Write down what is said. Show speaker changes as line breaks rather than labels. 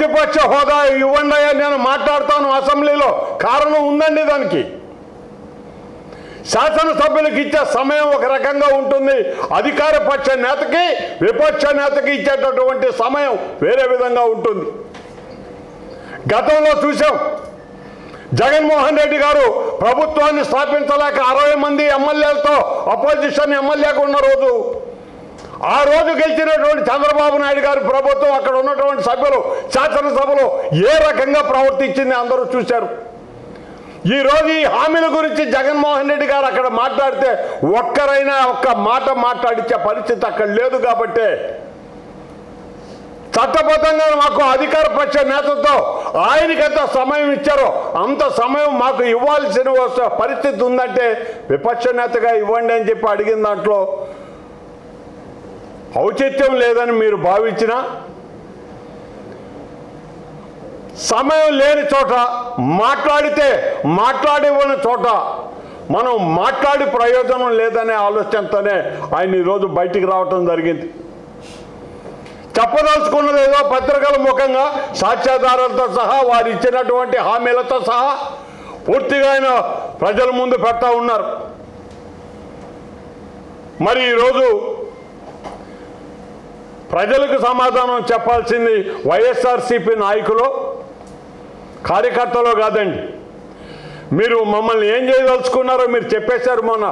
ప్రతిపక్ష హోదా ఇవ్వండి అయ్యా నేను మాట్లాడతాను అసెంబ్లీలో. కారణం ఉందండి దానికి. శాసనసభ్యులకు ఇచ్చే సమయం ఒక రకంగా ఉంటుంది. అధికార పక్ష నేతకి విపక్ష నేతకి ఇచ్చేటటువంటి సమయం వేరే విధంగా ఉంటుంది. గతంలో చూసాం జగన్మోహన్ రెడ్డి గారు ప్రభుత్వాన్ని స్థాపించలేక అరవై మంది ఎమ్మెల్యేలతో అపోజిషన్ ఎమ్మెల్యేగా ఉన్న రోజు ఆ రోజు గెలిచినటువంటి చంద్రబాబు నాయుడు గారి ప్రభుత్వం అక్కడ ఉన్నటువంటి సభ్యులు శాసనసభలో ఏ రకంగా ప్రవర్తించింది అందరూ చూశారు. ఈరోజు ఈ హామీల గురించి జగన్మోహన్ రెడ్డి గారు అక్కడ మాట్లాడితే ఒక్కరైనా ఒక్క మాట మాట్లాడించే పరిస్థితి అక్కడ లేదు కాబట్టి చట్టబద్ధంగా మాకు అధికార పక్ష నేతతో ఆయనకి ఎంత సమయం ఇచ్చారో అంత సమయం మాకు ఇవ్వాల్సిన పరిస్థితి ఉందంటే విపక్ష నేతగా ఇవ్వండి అని చెప్పి అడిగిన దాంట్లో ఔచిత్యం లేదని మీరు భావించిన సమయం లేని చోట మాట్లాడితే మాట్లాడివ్వని చోట మనం మాట్లాడి ప్రయోజనం లేదనే ఆలోచనతోనే ఆయన ఈరోజు బయటికి రావటం జరిగింది. చెప్పదలుచుకున్నది ఏదో పత్రికల ముఖంగా సాక్ష్యాధారాలతో సహా వారు ఇచ్చినటువంటి హామీలతో సహా పూర్తిగా ఆయన ప్రజల ముందు పెడతా ఉన్నారు. మరి ఈరోజు ప్రజలకు సమాధానం చెప్పాల్సింది వైఎస్ఆర్సీపీ నాయకులు కార్యకర్తలో కాదండి. మీరు మమ్మల్ని ఏం చేయదలుచుకున్నారో మీరు చెప్పేశారు మొన్న.